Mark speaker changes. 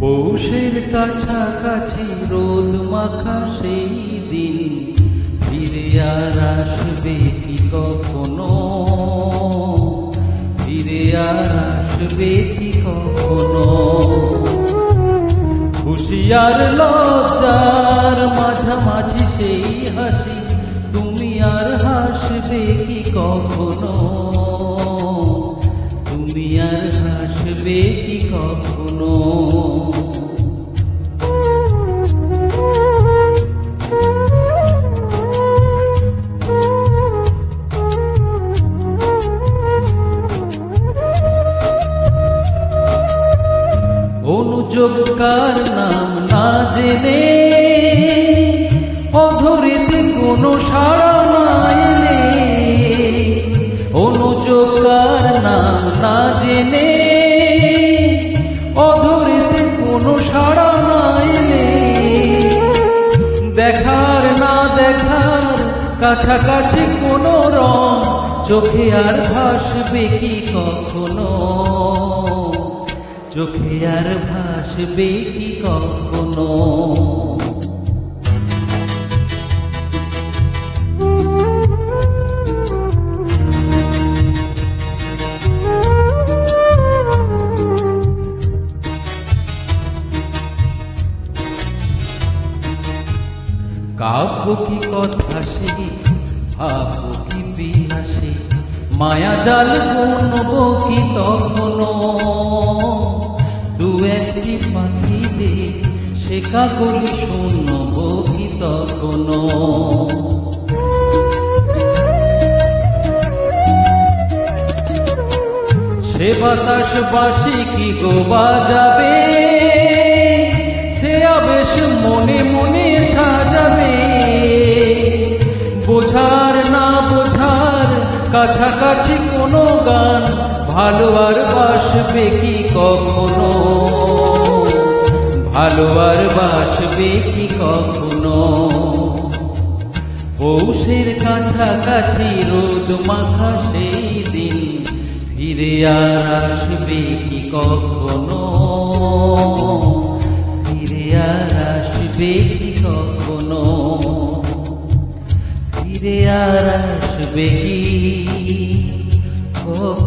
Speaker 1: পৌষের কাছাকাছি রোদ মাখা সেই দিন। ফিরে আর আসবে কি কখনো? ফিরে আর আসবে কি কখনো? খুশিয়ার লজ্জার মাঝামাঝি সেই হাসি, তুমি আর হাসবে কি কখনো? তুমি আর হাসবে কি কখনো? অনুযোগকার নাম না জেনে অধরিতে কোনো সাড়া না এলে অনুযোগকার নাম না জেনে অধরিতে কোনো সাড়া না এলে দেখার না দেখার কাছাকাছি কোনো রং চোখে আর ভাসবে কি কখনো? চোখে আর ভাসবে কি কখনো? কাব্য কি কথা সে, ভাব কি বিলাসে মায়া জাল বুনব কি তখনো? একটি পাখিতে সে করি শূন্য কি তখনো। সে বাতাস বাসি কি গোবা যাবে সে আবেশ মনে কাছাকাছি কোনো গান ভালো আর বাসবে কি কখনো? ভালো আর বাসবে কি কখনো? পৌষের কাছাকাছি রোদ মাখা সেই দিন ফিরে আর আসবে কি কখনো? ফিরে আর আসবে কি কখনো? ফিরে আর আসবে কি ও